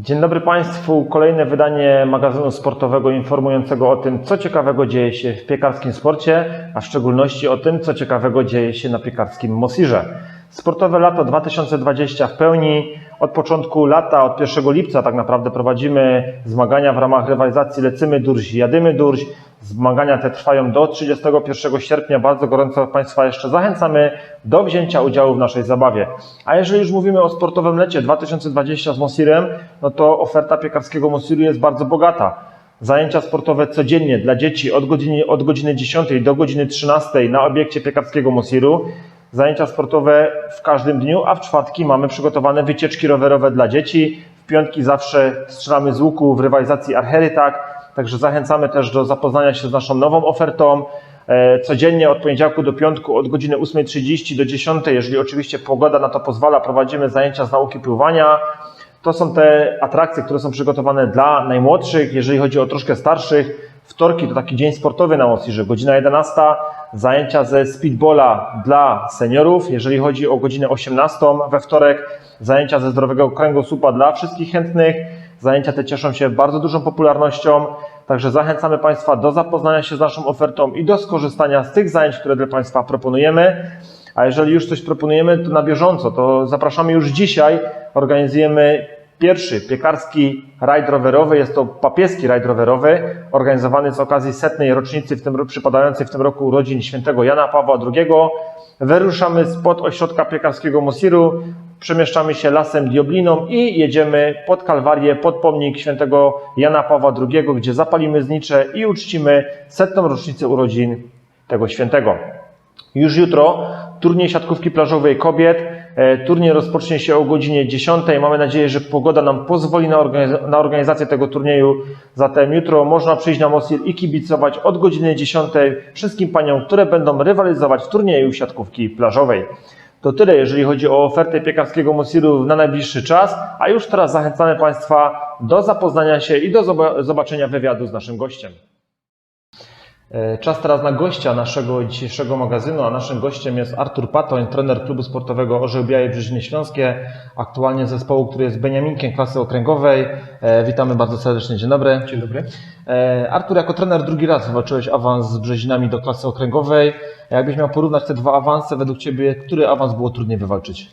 Dzień dobry Państwu. Kolejne wydanie magazynu sportowego informującego o tym, co ciekawego dzieje się w piekarskim sporcie, a w szczególności o tym, co ciekawego dzieje się na piekarskim Mosirze. Sportowe lato 2020 w pełni. Od początku lata, od 1 lipca tak naprawdę prowadzimy zmagania w ramach rywalizacji Lecymy Durś, Jadymy Durś. Zmagania te trwają do 31 sierpnia. Bardzo gorąco Państwa jeszcze zachęcamy do wzięcia udziału w naszej zabawie. A jeżeli już mówimy o sportowym lecie 2020 z Mosirem, no to oferta piekarskiego Mosiru jest bardzo bogata. Zajęcia sportowe codziennie dla dzieci od godziny, od godziny 10 do godziny 13 na obiekcie piekarskiego Mosiru. Zajęcia sportowe w każdym dniu, a w czwartki mamy przygotowane wycieczki rowerowe dla dzieci. W piątki zawsze strzelamy z łuku w rywalizacji archery, tak. Także zachęcamy też do zapoznania się z naszą nową ofertą. E, Codziennie od poniedziałku do piątku od godziny 8.30 do 10.00, jeżeli oczywiście pogoda na to pozwala, prowadzimy zajęcia z nauki pływania. To są te atrakcje, które są przygotowane dla najmłodszych. Jeżeli chodzi o troszkę starszych, wtorki to taki dzień sportowy na Mosirze, godzina 11, zajęcia ze speedbola dla seniorów. Jeżeli chodzi o godzinę 18 we wtorek, zajęcia ze zdrowego kręgosłupa dla wszystkich chętnych. Zajęcia te cieszą się bardzo dużą popularnością, także zachęcamy Państwa do zapoznania się z naszą ofertą i do skorzystania z tych zajęć, które dla Państwa proponujemy. A jeżeli już coś proponujemy, to na bieżąco, to zapraszamy już dzisiaj. Organizujemy pierwszy piekarski rajd rowerowy. Jest to papieski rajd rowerowy, organizowany z okazji setnej rocznicy, w tym, przypadającej w tym roku urodzin świętego Jana Pawła II. Wyruszamy spod ośrodka piekarskiego Mosiru, przemieszczamy się lasem Diobliną i jedziemy pod Kalwarię, pod pomnik świętego Jana Pawła II, gdzie zapalimy znicze i uczcimy setną rocznicę urodzin tego świętego. Już jutro turniej siatkówki plażowej kobiet. E, Turniej rozpocznie się o godzinie 10. Mamy nadzieję, że pogoda nam pozwoli na, organiz- na organizację tego turnieju. Zatem jutro można przyjść na Mosir i kibicować od godziny 10 wszystkim paniom, które będą rywalizować w turnieju siatkówki plażowej. To tyle, jeżeli chodzi o ofertę piekarskiego Mosiru na najbliższy czas, a już teraz zachęcamy Państwa do zapoznania się i do zoba- zobaczenia wywiadu z naszym gościem. E, Czas teraz na gościa naszego dzisiejszego magazynu, a naszym gościem jest Artur Patoń, trener klubu sportowego Orzeł Białej Brzeżyny Śląskie, aktualnie zespołu, który jest Beniaminkiem klasy okręgowej. E, Witamy bardzo serdecznie, dzień dobry. Dzień dobry. E, Artur, jako trener drugi raz wywalczyłeś awans z Brzezinami do klasy okręgowej. Jakbyś miał porównać te dwa awanse, według Ciebie, który awans było trudniej wywalczyć?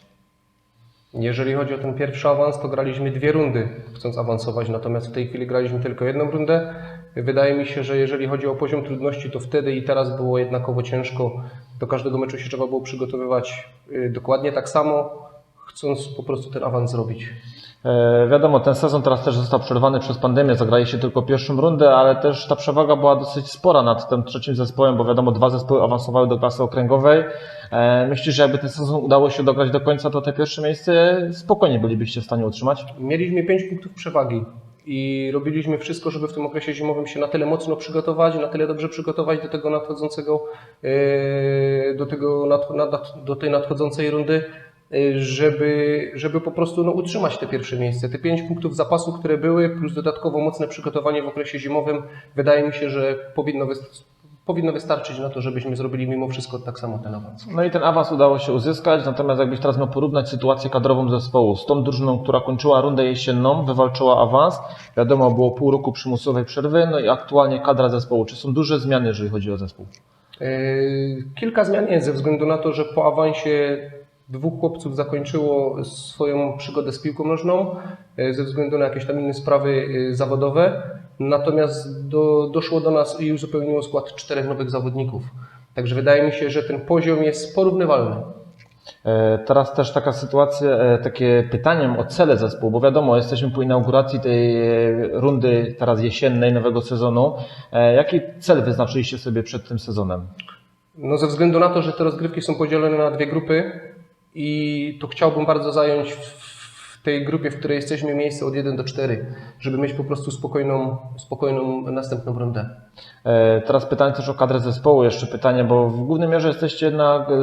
Jeżeli chodzi o ten pierwszy awans, to graliśmy dwie rundy, chcąc awansować, natomiast w tej chwili graliśmy tylko jedną rundę. Wydaje mi się, że jeżeli chodzi o poziom trudności, to wtedy i teraz było jednakowo ciężko. Do każdego meczu się trzeba było przygotowywać y, dokładnie tak samo, chcąc po prostu ten awans zrobić. E, Wiadomo, ten sezon teraz też został przerwany przez pandemię, zagraliście tylko pierwszą rundę, ale też ta przewaga była dosyć spora nad tym trzecim zespołem, bo wiadomo, dwa zespoły awansowały do klasy okręgowej. E, Myślisz, że jakby ten sezon udało się dograć do końca, to te pierwsze miejsce spokojnie bylibyście w stanie utrzymać? Mieliśmy 5 punktów przewagi i robiliśmy wszystko, żeby w tym okresie zimowym się na tyle mocno przygotować, na tyle dobrze przygotować do tego nadchodzącego, e, do, tego do tej nadchodzącej rundy, żeby, żeby po prostu no, utrzymać te pierwsze miejsce. Te 5 punktów zapasu, które były, plus dodatkowo mocne przygotowanie w okresie zimowym, wydaje mi się, że powinno, wys- powinno wystarczyć na to, żebyśmy zrobili mimo wszystko tak samo ten awans. No i ten awans udało się uzyskać, natomiast jakbyś teraz miał porównać sytuację kadrową zespołu z tą drużyną, która kończyła rundę jesienną, wywalczyła awans, wiadomo, było pół roku przymusowej przerwy, no i aktualnie kadra zespołu. Czy są duże zmiany, jeżeli chodzi o zespół? Yy, Kilka zmian jest ze względu na to, że po awansie dwóch chłopców zakończyło swoją przygodę z piłką nożną yy, ze względu na jakieś tam inne sprawy yy, zawodowe. Natomiast do, doszło do nas i uzupełniło skład czterech nowych zawodników. Także wydaje mi się, że ten poziom jest porównywalny. E, Teraz też taka sytuacja, e, takie pytaniem o cele zespołu, bo wiadomo, jesteśmy po inauguracji tej e, rundy teraz jesiennej, nowego sezonu. E, Jaki cel wyznaczyliście sobie przed tym sezonem? No ze względu na to, że te rozgrywki są podzielone na dwie grupy i to chciałbym bardzo zająć tej grupie, w której jesteśmy miejsce od 1 do 4, żeby mieć po prostu spokojną, spokojną następną rundę. E, Teraz pytanie też o kadrę zespołu, jeszcze pytanie, bo w głównej mierze jesteście jednak e,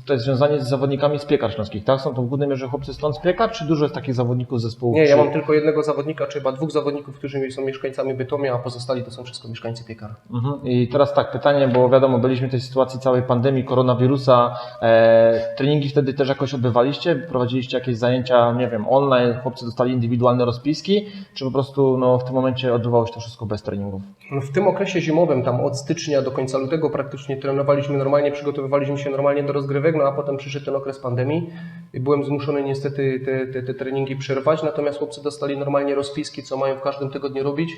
tutaj związani z zawodnikami z piekar śląskich, tak? Są to w głównej mierze chłopcy stąd z piekar, czy dużo jest takich zawodników zespołu? Nie, ja mam tylko jednego zawodnika, czy chyba dwóch zawodników, którzy są mieszkańcami Bytomia, a pozostali to są wszystko mieszkańcy Piekar. Mhm. I teraz tak, pytanie, bo wiadomo, byliśmy w tej sytuacji całej pandemii, koronawirusa. E, treningi wtedy też jakoś odbywaliście? Prowadziliście jakieś zajęcia, nie wiem, online, chłopcy dostali indywidualne rozpiski, czy po prostu no, w tym momencie odbywało się to wszystko bez treningów? No w tym okresie zimowym, tam od stycznia do końca lutego praktycznie trenowaliśmy normalnie, przygotowywaliśmy się normalnie do rozgrywek, no a potem przyszedł ten okres pandemii i byłem zmuszony niestety te, te, te treningi przerwać, natomiast chłopcy dostali normalnie rozpiski, co mają w każdym tygodniu robić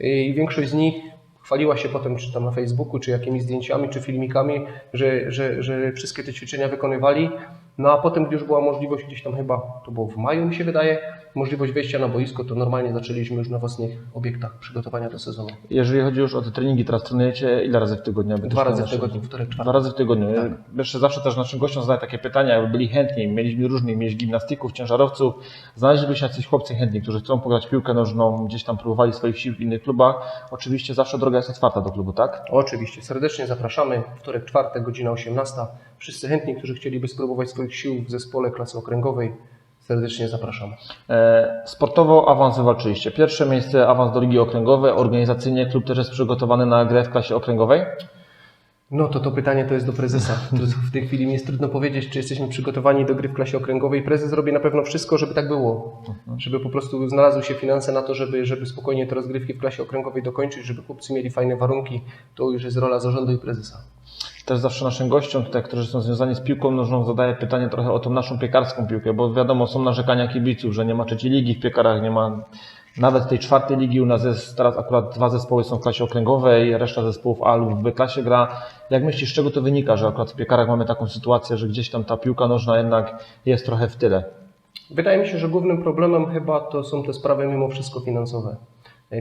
i większość z nich chwaliła się potem, czy tam na Facebooku, czy jakimiś zdjęciami, czy filmikami, że, że, że wszystkie te ćwiczenia wykonywali. No a potem, gdy już była możliwość gdzieś tam chyba, to było w maju mi się wydaje, możliwość wejścia na boisko, to normalnie zaczęliśmy już na własnych obiektach przygotowania do sezonu. Jeżeli chodzi już o te treningi, teraz trenujecie ile razy w tygodniu? Dwa razy w tygodniu, wtorek, Dwa czwartek. razy w tygodniu. Tak. Jeszcze zawsze też naszym gościom zadaję takie pytania, jakby byli chętni. Mieliśmy różnych, mieliśmy gimnastyków, ciężarowców. Znaleźliby się jacyś chłopcy chętni, którzy chcą pograć piłkę nożną, gdzieś tam próbowali swoich sił w innych klubach. Oczywiście zawsze droga jest otwarta do klubu, tak? Oczywiście, serdecznie zapraszamy. Wtorek, czwartek, godzina 18. Wszyscy chętni, którzy chcieliby spróbować swoich sił w zespole klasy okręgowej, serdecznie zapraszamy. E, Sportowo awans wywalczyliście. Pierwsze miejsce awans do Ligi Okręgowej. Organizacyjnie klub też jest przygotowany na grę w klasie okręgowej. No to to pytanie to jest do prezesa. W tej chwili mi jest trudno powiedzieć, czy jesteśmy przygotowani do gry w klasie okręgowej. Prezes robi na pewno wszystko, żeby tak było. Żeby po prostu znalazły się finanse na to, żeby, żeby spokojnie te rozgrywki w klasie okręgowej dokończyć, żeby chłopcy mieli fajne warunki. To już jest rola zarządu i prezesa. Też zawsze naszym gościom, tutaj, którzy są związani z piłką nożną, zadaję pytanie trochę o tą naszą piekarską piłkę, bo wiadomo, są narzekania kibiców, że nie ma trzeciej ligi w piekarach, nie ma nawet tej czwartej ligi. U nas jest teraz akurat dwa zespoły są w klasie okręgowej, reszta zespołów A lub w B klasie gra. Jak myślisz, z czego to wynika, że akurat w piekarach mamy taką sytuację, że gdzieś tam ta piłka nożna jednak jest trochę w tyle? Wydaje mi się, że głównym problemem chyba to są te sprawy mimo wszystko finansowe.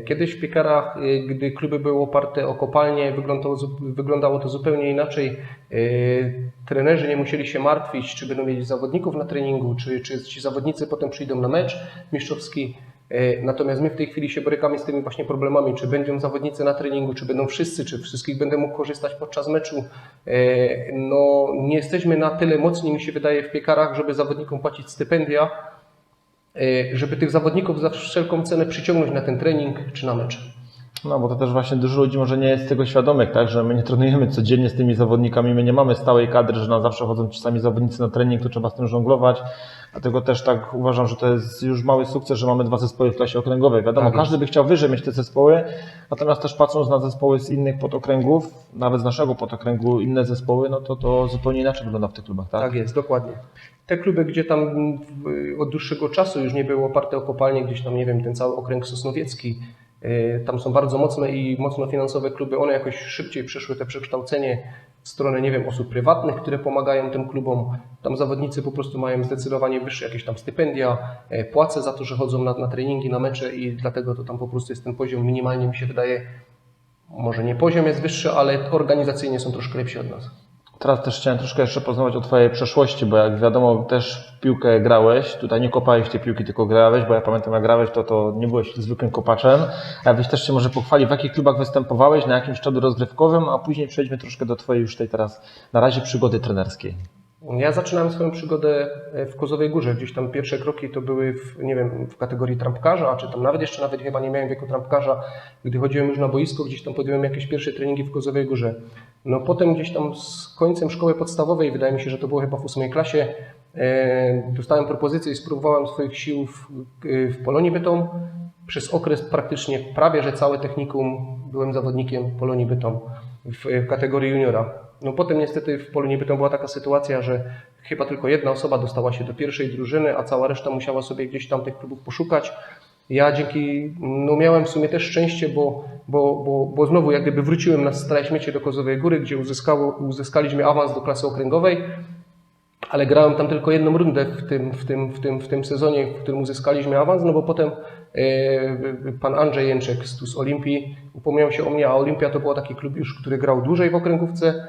Kiedyś w piekarach, y, gdy kluby były oparte o kopalnie, wyglądało, wyglądało to zupełnie inaczej. Y, Trenerzy nie musieli się martwić, czy będą mieli zawodników na treningu, czy, czy ci zawodnicy potem przyjdą na mecz mistrzowski. Y, Natomiast my w tej chwili się borykamy z tymi właśnie problemami, czy będą zawodnicy na treningu, czy będą wszyscy, czy wszystkich będę mógł korzystać podczas meczu. No, nie jesteśmy na tyle mocni, mi się wydaje, w piekarach, żeby zawodnikom płacić stypendia, żeby tych zawodników za wszelką cenę przyciągnąć na ten trening czy na mecz. No, bo to też właśnie dużo ludzi może nie jest tego świadomych, tak, że my nie trenujemy codziennie z tymi zawodnikami, my nie mamy stałej kadry, że nam zawsze chodzą ci sami zawodnicy na trening, to trzeba z tym żonglować. Dlatego też tak uważam, że to jest już mały sukces, że mamy dwa zespoły w klasie okręgowej. Wiadomo, Tak każdy by chciał wyżej mieć te zespoły, natomiast też patrząc na zespoły z innych podokręgów, nawet z naszego podokręgu inne zespoły, no to to zupełnie inaczej wygląda w tych klubach, tak? Tak jest, dokładnie. Te kluby, gdzie tam od dłuższego czasu już nie były oparte o kopalnie, gdzieś tam, nie wiem, ten cały okręg sosnowiecki, y, tam są bardzo mocne i mocno finansowe kluby, one jakoś szybciej przeszły te przekształcenie stronę, nie wiem, osób prywatnych, które pomagają tym klubom. Tam zawodnicy po prostu mają zdecydowanie wyższe jakieś tam stypendia, e, płace za to, że chodzą na, na treningi, na mecze i dlatego to tam po prostu jest ten poziom minimalnie mi się wydaje, może nie poziom jest wyższy, ale organizacyjnie są troszkę lepsi od nas. Teraz też chciałem troszkę jeszcze porozmawiać o Twojej przeszłości, bo jak wiadomo też w piłkę grałeś, tutaj nie kopałeś tej piłki, tylko grałeś, bo ja pamiętam jak grałeś, to, to nie byłeś zwykłym kopaczem. A byś też się może pochwalił, w jakich klubach występowałeś, na jakim szczeblu rozgrywkowym, a później przejdźmy troszkę do Twojej już tej teraz na razie przygody trenerskiej. Ja zaczynałem swoją przygodę e, w Kozowej Górze. Gdzieś tam pierwsze kroki to były w, nie wiem, w kategorii trampkarza, czy tam nawet jeszcze nawet chyba nie miałem wieku trampkarza. Gdy chodziłem już na boisko, gdzieś tam podjąłem jakieś pierwsze treningi w Kozowej Górze. No potem gdzieś tam z końcem szkoły podstawowej, wydaje mi się, że to było chyba w ósmej klasie, e, dostałem propozycję i spróbowałem swoich sił w, e, w Polonii Bytom. Przez okres praktycznie prawie, że całe technikum byłem zawodnikiem Polonii Bytom w, kategorii juniora. No potem niestety w Polonii Bytom była taka sytuacja, że chyba tylko jedna osoba dostała się do pierwszej drużyny, a cała reszta musiała sobie gdzieś tam tych klubów poszukać. Ja dzięki, no miałem w sumie też szczęście, bo, bo, bo, bo znowu jak gdyby wróciłem na stare śmiecie do Kozowej Góry, gdzie uzyskało, uzyskaliśmy awans do klasy okręgowej, ale grałem tam tylko jedną rundę w tym, w tym, w tym, w tym sezonie, w którym uzyskaliśmy awans, no bo potem e, pan Andrzej Jęczek z TuS Olimpii upomniał się o mnie, a Olimpia to był taki klub już, który grał dłużej w okręgówce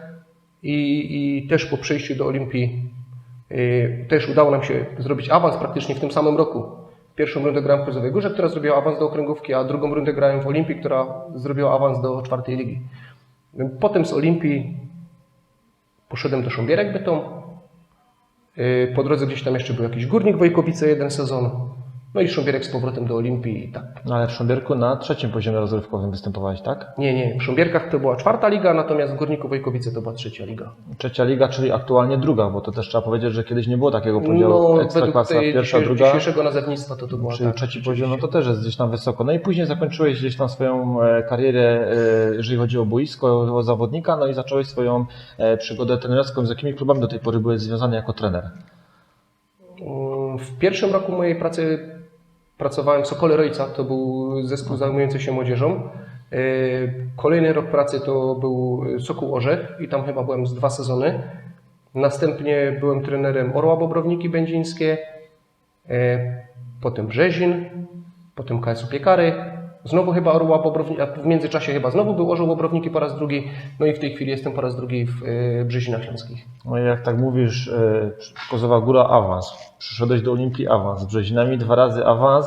i, i też po przejściu do Olimpii e, też udało nam się zrobić awans praktycznie w tym samym roku. Pierwszą rundę grałem w Kozowej Górze, która zrobiła awans do okręgówki, a drugą rundę grałem w Olimpii, która zrobiła awans do czwartej ligi. Potem z Olimpii poszedłem do Sząbierek Bytom, Po drodze gdzieś tam jeszcze był jakiś Górnik Wojkowice jeden sezon. No i Szumbierek z powrotem do Olimpii i tak. No ale w Szambierku na trzecim poziomie rozrywkowym występowałeś, tak? Nie, nie, w Szumbierkach to była czwarta liga, natomiast w Górniku Wojkowice to była trzecia liga. Trzecia liga, czyli aktualnie druga, bo to też trzeba powiedzieć, że kiedyś nie było takiego podziału No, ekstraklasa, pierwsza, druga. dzisiejszego nazewnictwa to to była Czyli tak. trzeci poziom, no to też jest gdzieś tam wysoko. No i później zakończyłeś gdzieś tam swoją e, karierę, e, jeżeli chodzi o boisko, o zawodnika, no i zacząłeś swoją e, przygodę trenerską. Z jakimi klubami do tej pory byłeś związany jako trener? Mm, W pierwszym roku mojej pracy pracowałem w Sokole Rojca, to był zespół zajmujący się młodzieżą. E, Kolejny rok pracy to był Sokół Orzech i tam chyba byłem z dwa sezony. Następnie byłem trenerem Orła Bobrowniki Będzińskie, e, potem Brzezin, potem KSU Piekary, znowu chyba Orła Bobrowniki, a w międzyczasie chyba znowu był Orzeł Bobrownik po raz drugi, no i w tej chwili jestem po raz drugi w e, Brzezinach Śląskich. No i jak tak mówisz, e, Kozowa Góra awans. Przyszedłeś do Olimpii awans. Z Brzezinami dwa razy awans.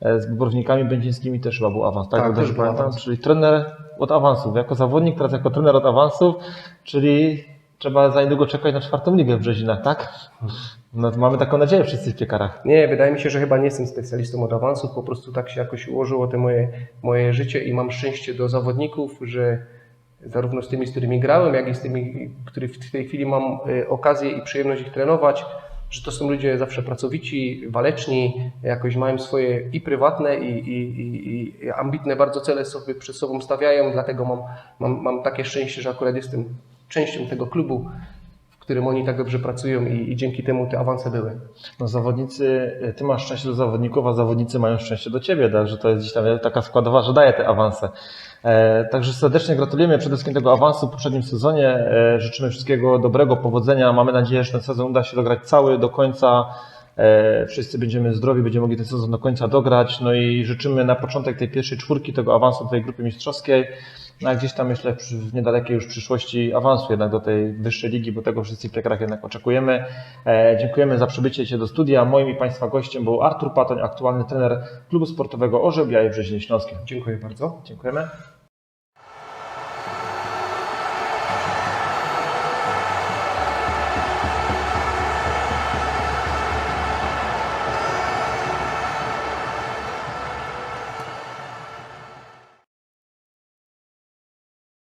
e, Z Bobrownikami Będzińskimi też chyba był awans, tak? Tak, też był awans. Czyli trener od awansów. Jako zawodnik, teraz jako trener od awansów, czyli trzeba za niedługo czekać na czwartą ligę w Brzezinach, tak? No, mamy taką nadzieję wszyscy w piekarach. Nie, wydaje mi się, że chyba nie jestem specjalistą od awansów, po prostu tak się jakoś ułożyło te moje, moje życie i mam szczęście do zawodników, że zarówno z tymi, z którymi grałem, jak i z tymi, których w tej chwili mam e, okazję i przyjemność ich trenować, że to są ludzie zawsze pracowici, waleczni, jakoś mają swoje i prywatne, i, i, i, i ambitne bardzo cele sobie przed sobą stawiają, dlatego mam, mam, mam takie szczęście, że akurat jestem częścią tego klubu, którym oni tak dobrze pracują i, i dzięki temu te awanse były. No zawodnicy, ty masz szczęście do zawodników, a zawodnicy mają szczęście do ciebie, także to jest gdzieś tam taka składowa, że daje te awanse. E, także serdecznie gratulujemy przede wszystkim tego awansu w poprzednim sezonie. E, życzymy wszystkiego dobrego, powodzenia. Mamy nadzieję, że ten sezon uda się dograć cały do końca. E, wszyscy będziemy zdrowi, będziemy mogli ten sezon do końca dograć. No i życzymy na początek tej pierwszej czwórki tego awansu tej grupy mistrzowskiej. No a gdzieś tam myślę przy, w niedalekiej już przyszłości awansu jednak do tej wyższej ligi, bo tego wszyscy w jednak oczekujemy. E, dziękujemy za przybycie się do studia. Moim i Państwa gościem był Artur Patoń, aktualny trener klubu sportowego Orzeł Białej Brzezinie Śląskie. Dziękuję bardzo. Dziękujemy.